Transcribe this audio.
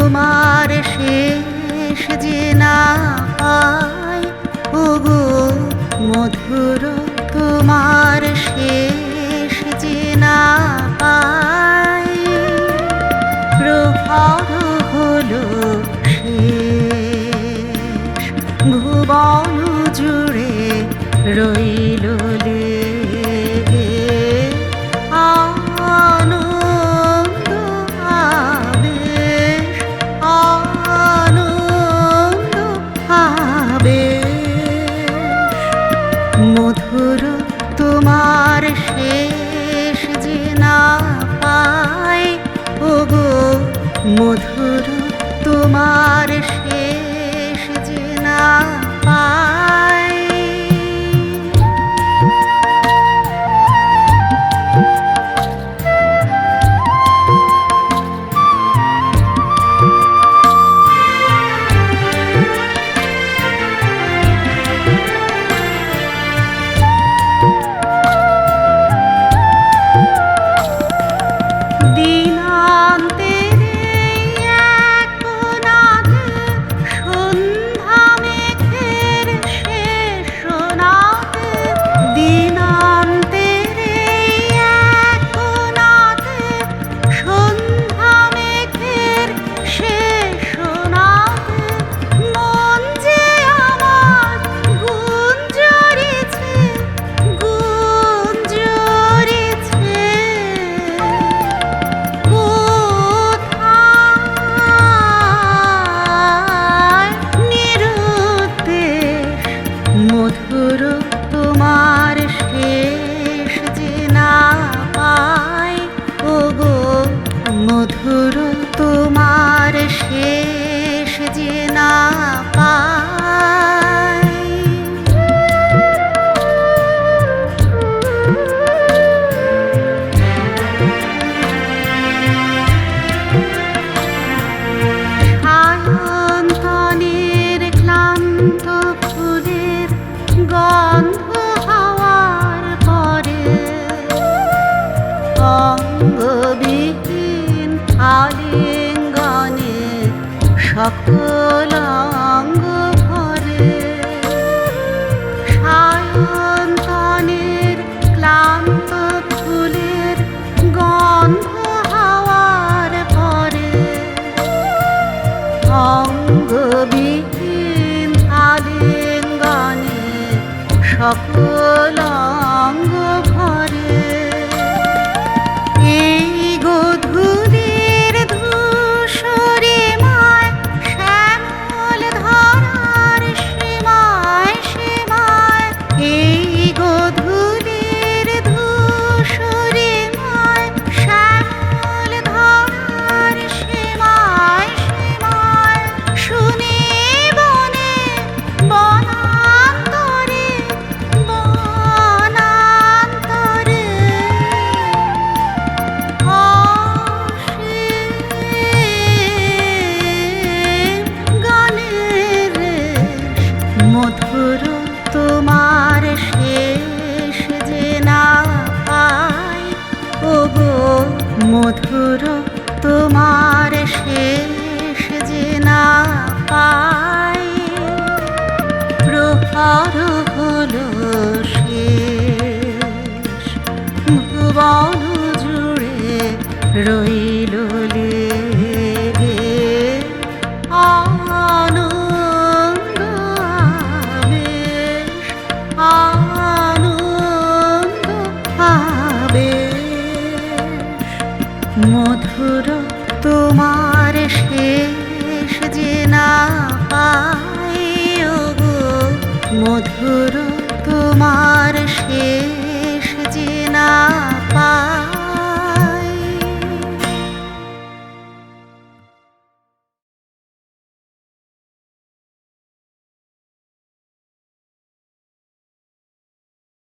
তোমার শেষ যে না পাই ওগো, মধুর তোমার শেষ যে না পাই প্রভাব হলো শেষ, ভুবন জুড়ে রই মধুর তোমার শেষ জিনা মধুর তোমার শেষ যে না পায় ও গো মধুর তো সকলাঙ্গ ভরে সায়ন্তনের ক্লান্ত ফুলের গন্ধ হাওয়ার পরে অঙ্গবিহীন আলিঙ্গনে সকলাঙ্গ 我特 মধুর তোমার শেষ যে না পাই গো মধুর তোমার শেষ